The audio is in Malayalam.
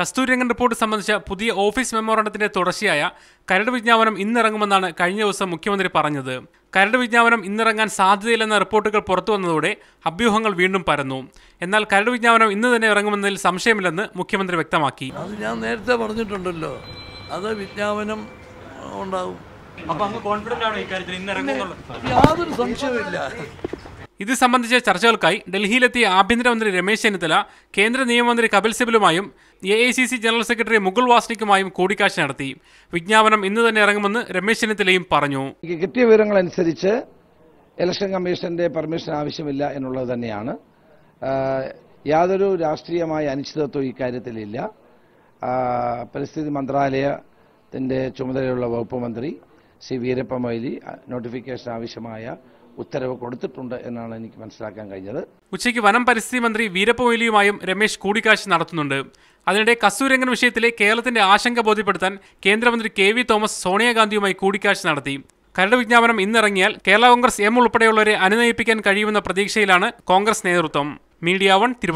കസ്തൂരിരംഗൻ റിപ്പോർട്ട് സംബന്ധിച്ച പുതിയ ഓഫീസ് മെമ്മോറണ്ടത്തിന്റെ തുടർച്ചയായ കരട് വിജ്ഞാപനം ഇന്നിറങ്ങുമെന്നാണ് കഴിഞ്ഞ ദിവസം മുഖ്യമന്ത്രി പറഞ്ഞത്. കരട് വിജ്ഞാപനം ഇന്നിറങ്ങാൻ സാധ്യതയില്ലെന്ന റിപ്പോർട്ടുകൾ പുറത്തു വന്നതോടെ അഭ്യൂഹങ്ങൾ വീണ്ടും പരന്നു. എന്നാൽ കരട് വിജ്ഞാപനം ഇന്ന് തന്നെ ഇറങ്ങുമെന്നതിൽ സംശയമില്ലെന്ന് മുഖ്യമന്ത്രി വ്യക്തമാക്കി. അത് ഞാൻ നേരത്തെ പറഞ്ഞിട്ടുണ്ടല്ലോ. അത് വിജ്ഞാപനം ഉണ്ടാവും. യാതൊരു സംശയവുമില്ല. ഇത് സംബന്ധിച്ച ചർച്ചകൾക്കായി ഡൽഹിയിലെത്തിയ ആഭ്യന്തരമന്ത്രി രമേശ് ചെന്നിത്തല കേന്ദ്ര നിയമമന്ത്രി Kapil സിബലുമായും A I C C general secretary Mukul വാസ്നിക്കുമായും കൂടിക്കാഴ്ച നടത്തി. വിജ്ഞാപനം ഇന്ന് തന്നെ ഇറങ്ങുമെന്ന് രമേശ് ചെന്നിത്തലയും പറഞ്ഞു. കിട്ടിയ കിട്ടിയ വിവരങ്ങളനുസരിച്ച് ഇലക്ഷൻ കമ്മീഷന്റെ പെർമിഷൻ ആവശ്യമില്ല എന്നുള്ളത് തന്നെയാണ്. യാതൊരു രാഷ്ട്രീയമായ അനിശ്ചിതത്വം ഇക്കാര്യത്തിലില്ല പരിസ്ഥിതി മന്ത്രാലയത്തിന്റെ ചുമതലയുള്ള വകുപ്പ് മന്ത്രി ശ്രീ വീരപ്പ മൊയ്ലി നോട്ടിഫിക്കേഷൻ ആവശ്യമായ ഉത്തരവ് കൊടുത്തിട്ടുണ്ട് എന്നാണ് എനിക്ക് മനസ്സിലാക്കാൻ കഴിഞ്ഞത്. ഉച്ചയ്ക്ക് വനം പരിസ്ഥിതി മന്ത്രി വീരപ്പ മൊയ്ലിയുമായും രമേശ് കൂടിക്കാഴ്ച നടത്തുന്നുണ്ട്. അതിനിടെ കസ്തൂരംഗൻ വിഷയത്തിലെ കേരളത്തിന്റെ ആശങ്ക ബോധ്യപ്പെടുത്താൻ കേന്ദ്രമന്ത്രി കെ വി തോമസ് സോണിയാഗാന്ധിയുമായി കൂടിക്കാഴ്ച നടത്തി. കരട് വിജ്ഞാപനം ഇന്നിറങ്ങിയാൽ കേരള കോൺഗ്രസ് എം ഉൾപ്പെടെയുള്ളവരെ അനുനയിപ്പിക്കാൻ കഴിയുമെന്ന പ്രതീക്ഷയിലാണ് കോൺഗ്രസ് നേതൃത്വം. Media One Thiruvananthapuram.